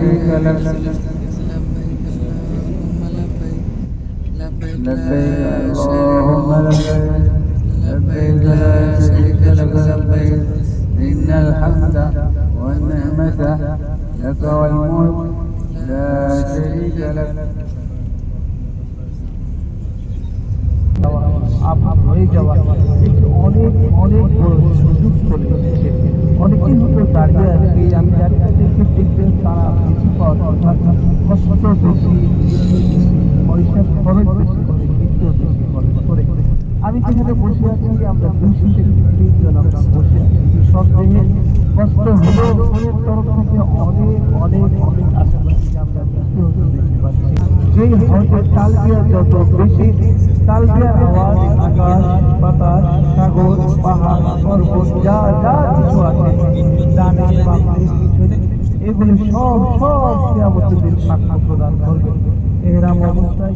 شريك لك لبيك اللهم لبيك لبيك لبيك لا اللهم شريك لبيك لبيك لا شريك لك لبيك إن الحمد والنعمة لك والملك لا شريك لك আভাব হয়ে যাওয়া একটি অনেক অনেক বড় সুযোগ চলে এসেছে অনেকেই হয়তো দাঁড়িয়ে আছে আমি দাঁড়িয়ে দেখে দেখতে আমি যেখানে বসে আছি, আমরা দুইশো থেকে তিনজন আমরা বসে আছি। সন্দেহে কষ্ট হলেও মনের তরফ থেকে অনেক অনেক অনেক আশাবাদী আমরা যেই হয়তো তালবিয়া যত বেশি, তালবিয়ার আওয়াজ, আকাশ, বাতাস, সাগর, পাহাড়, পর্বত, যা যা কিছু আছে, ডানে পিছনে এগুলি সব সব কেয়ামতের দিন সাক্ষ্য প্রদান করবে। এরাম অবস্থায়